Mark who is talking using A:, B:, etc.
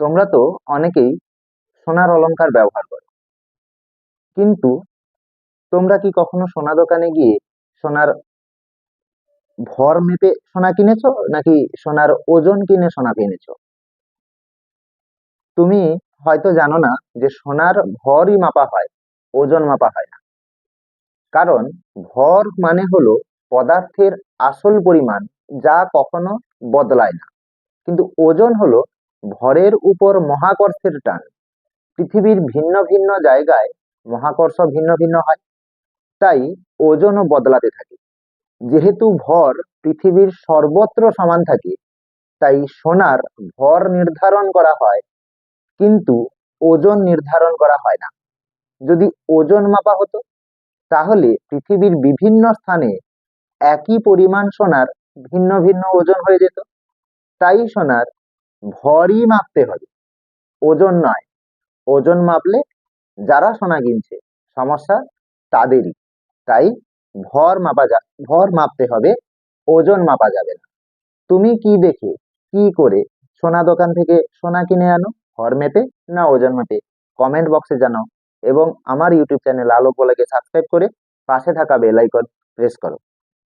A: তোমরা তো অনেকেই সোনার অলংকার ব্যবহার করো। কিন্তু তোমরা কি কখনো সোনা দোকানে গিয়ে সোনার ভর মেপে সোনা কিনেছো? নাকি সোনার ওজন কিনে সোনা কিনেছো? তুমি হয়তো জানো না যে সোনার ভরই মাপা হয়, ওজন মাপা হয় না। কারণ ভর মানে হলো পদার্থের আসল পরিমাণ যা কখনো বদলায় না। কিন্তু ওজন হলো ভরের উপর মহাকর্ষের টান। পৃথিবীর ভিন্ন ভিন্ন জায়গায় মহাকর্ষ ভিন্ন ভিন্ন হয়, তাই ওজনও বদলাতে থাকে। যেহেতু ভর পৃথিবীর সর্বত্র সমান থাকে, তাই সোনার ভর নির্ধারণ করা হয়, কিন্তু ওজন নির্ধারণ করা হয় না। যদি ওজন মাপা হতো, তাহলে পৃথিবীর বিভিন্ন স্থানে একই পরিমাণ সোনার ভিন্ন ভিন্ন ওজন হয়ে যেত। তাই সোনার ভরই মাপতে হবে। ওজন নয়। ওজন মাপলে যারা সোনা কিনছে, সমস্যা তাদেরই। তাই ভর মাপা যা, ভর মাপতে হবে, ওজন মাপা যাবে না। তুমি কি দেখে, কি করে সোনা দোকান থেকে সোনা কিনে আনো? ভর মেপে না ওজন মেপে? কমেন্ট বক্সে জানাও এবং আমার ইউটিউব চ্যানেল আলোক বলাকে সাবস্ক্রাইব করে পাশে থাকা বেল আইকন প্রেস করো।